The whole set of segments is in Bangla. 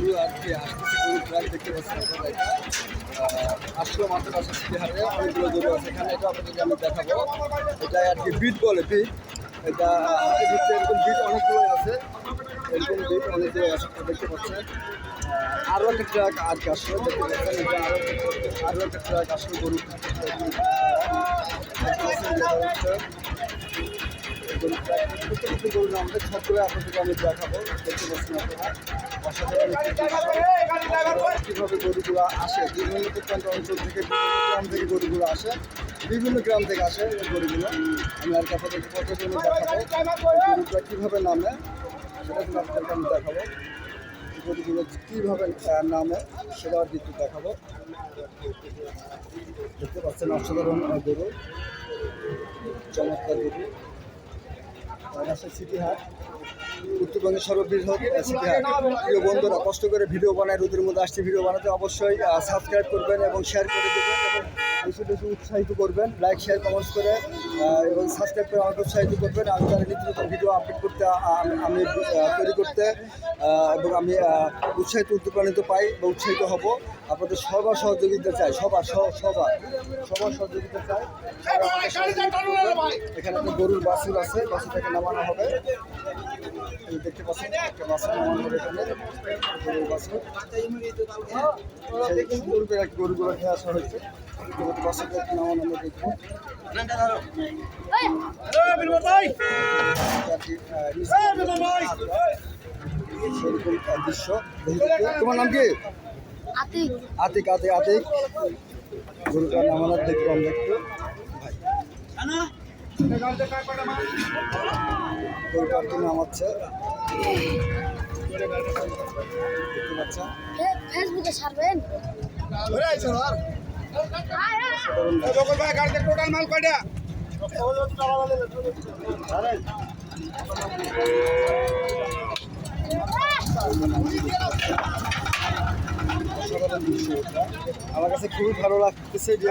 গরু আর কি আসতেছে দেখতে পাচ্ছেন আপনারা এটা আসলো মাত্র হারে অনেকগুলো গরু আছে। এখানে এটা আপনাদেরকে আমি দেখাবো। এটা আর কি বিট বলে বিট এটা এরকম বিট অনেকগুলো আছে। এরকম বিট অনেকগুলো আছে দেখতে পাচ্ছেন। আহ, আরও একটা ট্রাক কি আসলো দেখতে পাচ্ছেন। এটা আরও একটা ট্রাক আসলো গরু দেখতে পাচ্ছেন গরু আমাদের সবগুলো আপনাদেরকে আমি দেখাবো দেখতে পাচ্ছেন আপনারা। কীভাবে গরুগুলো আসে বিভিন্ন অঞ্চল থেকে গ্রাম থেকে গরুগুলো আসে বিভিন্ন গ্রাম থেকে আসে গরুগুলো আমি আর আপনাদেরকে প্রত্যেকজন দেখাবো গরুগুলো কীভাবে নামে সেটা কিন্তু আমি দেখাবো গরুগুলো কীভাবে নামে সেটা আর কি একটু দেখাবো দেখতে পাচ্ছেন অসাধারণ গরু, চমৎকার গরু রাজশাহী সিটি হাট উত্তরবঙ্গের সর্ববৃহৎ সিটি প্রিয় বন্ধুরা কষ্ট করে ভিডিও বানায় রোদের মধ্যে আসছে ভিডিও বানাতে অবশ্যই সাবস্ক্রাইব করবেন এবং শেয়ার করে দেবেন এবং বেশি বেশি উৎসাহিত করবেন। লাইক শেয়ার কমেন্টস করে এবং সাবস্ক্রাইব করে আমাকে উৎসাহিত করবেন। আমি তার নিত্য নতুন ভিডিও আপলোড করতে আমি- তৈরি করতে এবং আমি উৎসাহিত উদ্দীপনিত পাই বা উৎসাহিত হব আপনাদের সবার সহযোগিতা চাই সবার সবার সবার সহযোগিতা চাই। এখানে একটা গরুর বাসুর আছে বাসু থেকে নামানো হবে। দেখতে পাচ্ছেন একটা এখানে গরুর সেই এক গরুগুলো নিয়ে আসা হয়েছে। গরুর বাসুরটা একটু নামানো আমরা দেখব আর কি, আহ, সেরকম দৃশ্য। দেখি দেখতে। তোমার নাম কি? আতিক। আতিক আতিক আতিক। গরুটার নামানোর দেখব আমরা একটু গরুটা কি নামাচ্ছে ফেসবুকে ছাড়বেন? টোটাল মাল কয়টা অসাধারণ দৃশ্য এটা। আমার কাছে খুবই ভালো লাগতেছে যে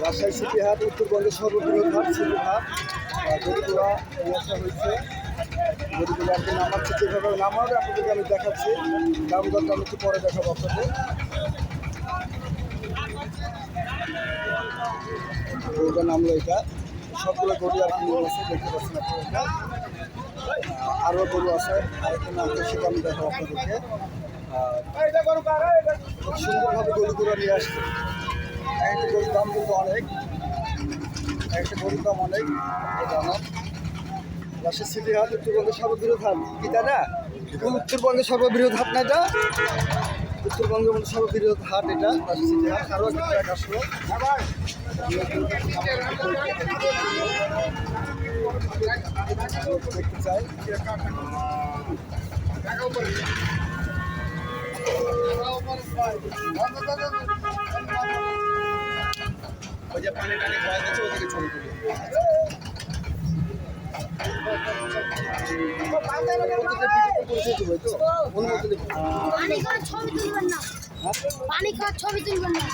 রাজশাহী সিটি হাট উত্তরবঙ্গের সর্ববৃহৎ হাট সিটি হাট। নিয়ে আসা হয়েছে। আর কি নামাচ্ছে যেভাবে নামাবে আপনাদেরকে আমি দেখাচ্ছি। দাম দরটা আমি একটু পরে দেখাবো আপনাদের। গরুটা নামলো এটা। সবগুলো গরু আর কি আছে দেখতে পাচ্ছেন আপনারা আরও গরু আছে আরেকটা নাম সেটা আমি দেখাবো আপনাদেরকে। সুন্দরভাবে গরুগুলো নিয়ে আসছে। একটা গরুর দাম কিন্তু অনেক। একটা গরুর দাম অনেক। রাজশাহী সিটি হাট উত্তরবঙ্গের সর্ববৃহৎ হাট। কি তাই না? উত্তরবঙ্গের সর্ববৃহৎ হাট না এটা? উত্তরবঙ্গের মধ্যে সর্ববৃহৎ হাট এটা আরও একটা ট্র্যাক দেখতে চাই ওই যে পানি টানি খাওয়া যাচ্ছে ওদিকে ছবি তুলি। পানি খাওয়ার ছবি তুলবেন না পানি খাওয়ার ছবি তুলবেন না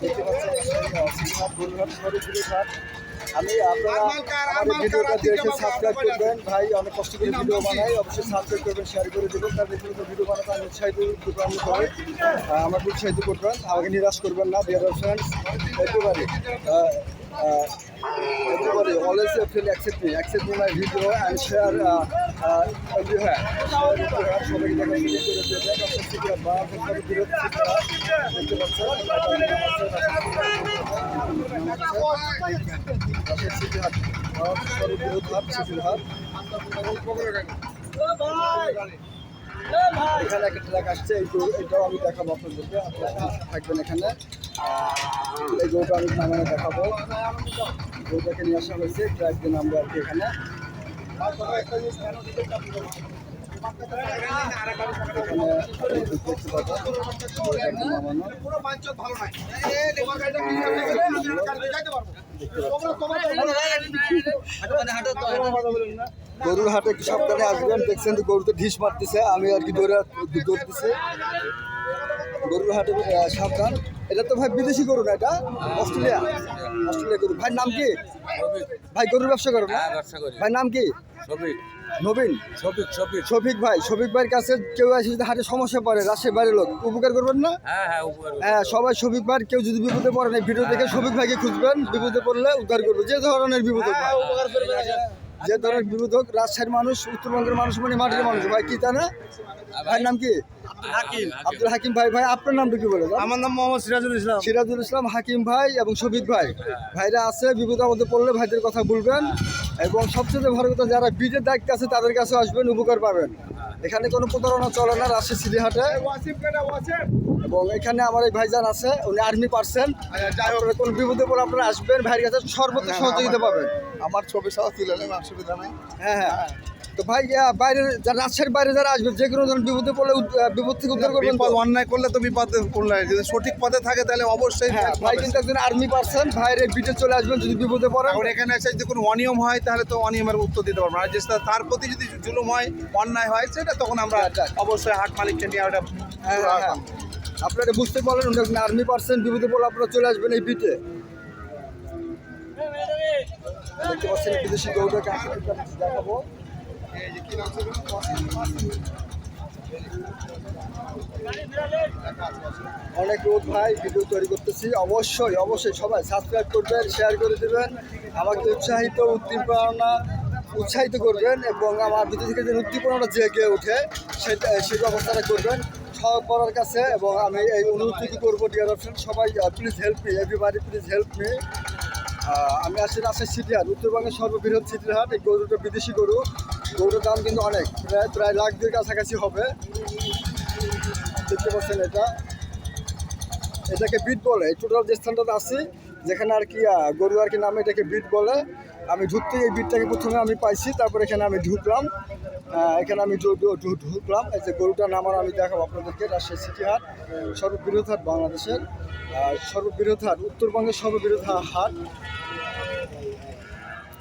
দেখতে পাচ্ছেন আমি আপনারা ভিডিওটা দেখে সাবস্ক্রাইব করবেন। ভাই অনেক কষ্ট করে ভিডিও বানাই অবশ্যই সাবস্ক্রাইব করবেন শেয়ার করে দেবেন তার দেখুন ভিডিও বানাতে আমি উৎসাহিত আমি করে আমাকে উৎসাহিত করবেন আমাকে নিরাশ করবেন না ডিয়ার ফ্রেন্ডস একেবারে video and share everywhere share সবাইকে দেখা সুযোগ করে দেবেন অবশ্যই সিটিআর বাংলাদেশ বিরোধ দেখতে পাচ্ছেন। এখানে একটা ট্রাক আসছে এই এটাও আমি দেখাবো আপনাদেরকে আপনারা থাকবেন এখানে এই আমি নামানো দেখাবো গরুটাকে নিয়ে আসা হয়েছে ট্রাক দিয়ে নামবো আর কি এখানে গরুর হাটে সপ্তাহে আসবেন, দেখছেন তো গরুতে ঢিস মারতেছে, আমি আর কি দৌড়া দৌড়তেছে গরুর হাটে সাবধান। এটা তো ভাই বিদেশি গরু না এটা অস্ট্রেলিয়া। অস্ট্রেলিয়া। গরু। ভাই নাম কি? ভাই গরুর ব্যবসা করো না? হ্যাঁ ভাই নাম কি? নবীন। শফিক ভাই শফিক ভাইয়ের কাছে কেউ এসে যদি হাটে সমস্যা পড়ে রাজশাহী বাইরের লোক উপকার করবেন না? হ্যাঁ হ্যাঁ। হ্যাঁ সবাই শফিক ভাই কেউ যদি বিপদে পড়ে না ভিডিও দেখে শফিক ভাইকে খুঁজবেন বিপদে পড়লে উদ্ধার করবে যে ধরনের বিপদ যে ধরনের বিপদ হোক রাজশাহীর মানুষ উত্তরবঙ্গের মানুষ মানে মাটির মানুষ। ভাই কি তা না ভাইয়ের নাম কি? হাকিম আব্দুল হাকিম ভাই। ভাই আপনার নামটা কি বলে আমার নাম মোহাম্মদ সিরাজুল ইসলাম। সিরাজুল ইসলাম হাকিম ভাই এবং শফিক ভাই। ভাইরা আছে বিপদ আপদে পড়লে ভাইদের কথা বলবেন। এবং সবচেয়ে ভালো কথা যারা বিজের দায়িত্ব আছে তাদের কাছে আসবেন উপকার পাবেন। এখানে কোনো প্রতারণা চলে না কেটা ওয়াসিম এবং এখানে আমার এই ভাইজান আছে উনি আর্মি পার্সেন যাই হোক। আপনারা কোনো বিপদে পড়লে আপনারা আসবেন ভাইয়ের কাছে সর্বোচ্চ সহযোগিতা পাবেন। আমার ছবি সহ তুলে নেবে অসুবিধা নাই। হ্যাঁ হ্যাঁ। তো ভাই বাইরে যারা রাজশাহীর বাইরে যারা আসবেন যে কোনো ধরনের বিপদে পড়লে বিপদ থেকে উদ্ধার করবেন? অন্যায় করলে তো বিপদে পড়লে যদি সঠিক পথে থাকে তাহলে অবশ্যই হ্যাঁ ভাই কিন্তু একজন আর্মি পার্সন ভাইয়ের বিটে চলে আসবেন যদি বিপদে পড়েন। এখন এখানে এসে যদি কোনো অনিয়ম হয় তাহলে তো অনিয়মের উত্তর দিতে পারব আর যে তার প্রতি যদি জুলুম হয় অন্যায় হয় সেটা তখন আমরা আচ্ছা। অবশ্যই হাট মালিককে নিয়ে ওটা হ্যাঁ, হ্যাঁ, হ্যাঁ। আপনারা বুঝতে পারলেন আর্মি পার্সন বিপদে পড়লে আপনারা চলে আসবেন এই পাচ্ছেন বিদেশি অনেক রোদ ভাই ভিডিও তৈরি করতেছি। অবশ্যই অবশ্যই সবাই সাবস্ক্রাইব করবেন শেয়ার করে দেবেন। আমাকে উৎসাহিত, উদ্দীপনা উৎসাহিত করবেন এবং আমার ভিতর থেকে যে উদ্দীপনাটা জেগে ওঠে, সেটা সেই ব্যবস্থাটা করবেন। সব পড়ার কাছে এবং আমি এই অনুরোধটুকু করব ডিয়ার অপশন সবাই please help me everybody please help me আমি আসছি রাজশাহী সিটি হাট, উত্তরবঙ্গের সর্ববৃহৎ সিটির হাট, এই গরুটা বিদেশি গরু। গরুর দাম কিন্তু অনেক, প্রায় প্রায় লাখ দুই কাছাকাছি হবে। দেখতে পাচ্ছেন এটা। এটাকে বিট বলে টোটাল যে স্থানটাতে আছি, যেখানে আর কি গরু আর কি নামে এটাকে বিট বলে। আমি ঢুকতে এই বিটটাকে প্রথমে আমি পাইছি, তারপর এখানে আমি ঢুকলাম। এখানে আমি ঢুকলাম। এই যে গরুটার নাম আমি দেখাবো আপনাদেরকে, রাজশাহী সিটি হাট, সর্ববৃহৎ হাট বাংলাদেশের। সর্ববৃহৎ হাট, উত্তরবঙ্গের সর্ববৃহৎ হাট।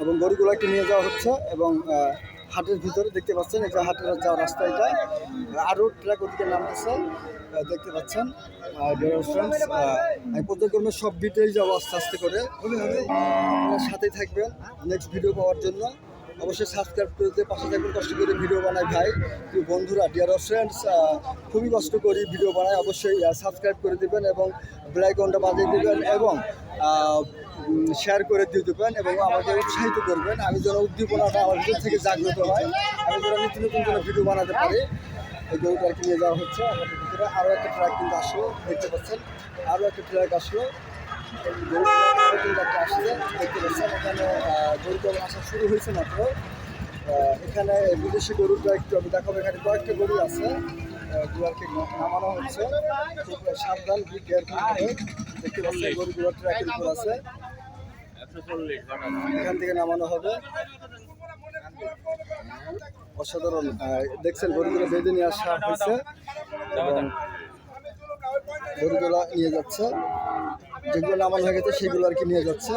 এবং গরুগুলোকে নিয়ে যাওয়া হচ্ছে এবং হাটের ভিতরে দেখতে পাচ্ছেন এটা হাটের যাওয়ার রাস্তা এটা আরও ট্র্যাক ওদিকে নামতেছে দেখতে পাচ্ছেন। আহ, আমি পর্যায়ক্রমে সব বিটেই যাব আস্তে আস্তে করে সাথে সাথেই থাকবেন নেক্সট ভিডিও পাওয়ার জন্য। অবশ্যই সাবস্ক্রাইব করে দিয়ে পাশে থাকবেন, কষ্ট করে ভিডিও বানাই ভাই। বন্ধুরা ডিয়ার ফ্রেন্ডস খুবই কষ্ট করি ভিডিও বানাই অবশ্যই সাবস্ক্রাইব করে দেবেন এবং ব্লাইকনটা বাজিয়ে দেবেন এবং শেয়ার করে দিয়ে দেবেন এবং আমাকে উৎসাহিত করবেন। আমি যেন উদ্দীপনাটা আমার ভিতর থেকে জাগ্রত হয়, আমি যেন নতুন নতুন কোনো ভিডিও বানাতে পারি। এই গরুটা আর কি নিয়ে যাওয়া হচ্ছে। আমাদের ভিতরে আরও একটা ট্র্যাক কিন্তু আসলো, দেখতে পাচ্ছেন আরও একটা ট্র্যাক আসলো। আসছে দেখতে পাচ্ছেন এখানে আহ, গরুটা আসা শুরু হয়েছে মাত্র এখানে বিদেশি গরুটা একটু আমি দেখাবো এখানে কয়েকটা গরু আছে আর নামানো হচ্ছে খুব সাবধান দেখতে পাচ্ছেন গরুগুলো ট্র্যাকের উপর আছে এখান থেকে নামানো হবে অসাধারণ দেখছেন গরুগুলো বেঁধে নিয়ে আসা হয়েছে। এবং গরুগুলো নিয়ে যাচ্ছে। যেগুলো নামানো হয়ে গেছে সেগুলো আর কি নিয়ে যাচ্ছে।